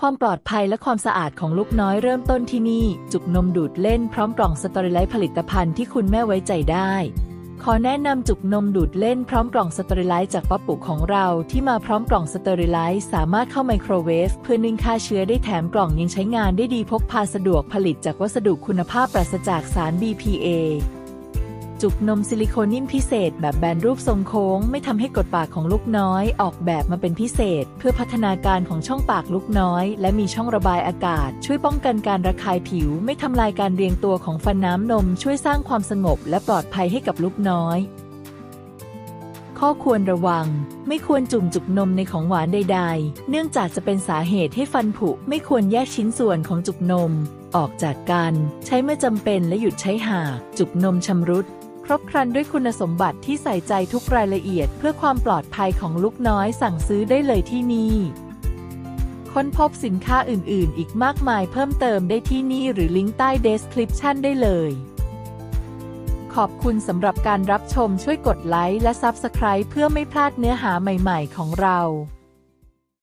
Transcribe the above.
ความปลอดภัยและความสะอาดของลูกน้อยเริ่มต้นที่นี่ จุกนมดูดเล่นพร้อมกล่องสเตอริไลซ์ผลิตภัณฑ์ที่คุณแม่ไว้ใจได้ ขอแนะนำจุกนมดูดเล่นพร้อมกล่องสเตอริไลซ์จากป๊อปปุของเราที่มาพร้อมกล่องสเตอริไลซ์สามารถเข้าไมโครเวฟเพื่อนึ่งฆ่าเชื้อได้แถมกล่องยังใช้งานได้ดีพกพาสะดวกผลิตจากวัสดุคุณภาพปราศจากสาร BPA จุกนมซิลิโคนนิ่มพิเศษแบบแบนรูปทรงโค้ง ไม่ทำให้กดปากของลูกน้อย ออกแบบมาเป็นพิเศษ เพื่อพัฒนาการของช่องปากลูกน้อย และมีช่องระบายอากาศ ช่วยป้องกันการระคายผิว ไม่ทำลายการเรียงตัวของฟันน้ำนม ช่วยสร้างความสงบ และปลอดภัยให้กับลูกน้อย ข้อควรระวัง ไม่ควรจุ่มจุกนมในของหวานใด ๆ เนื่องจากจะเป็นสาเหตุให้ฟันผุ ไม่ควรแยกชิ้นส่วนของจุกนม ออกจากกัน ใช้เมื่อจำเป็นและหยุดใช้หากจุกนมชำรุด ครบครันด้วยคุณสมบัติที่ใส่ใจทุกรายละเอียด เพื่อความปลอดภัยของลูกน้อยสั่งซื้อได้เลยที่นี่ ค้นพบสินค้าอื่น ๆ อีกมากมายเพิ่มเติมได้ที่นี่หรือลิงก์ใต้ description ได้เลย ขอบคุณสำหรับการรับชมช่วยกดไลค์และ Subscribe เพื่อไม่พลาดเนื้อหาใหม่ ๆ ของเรา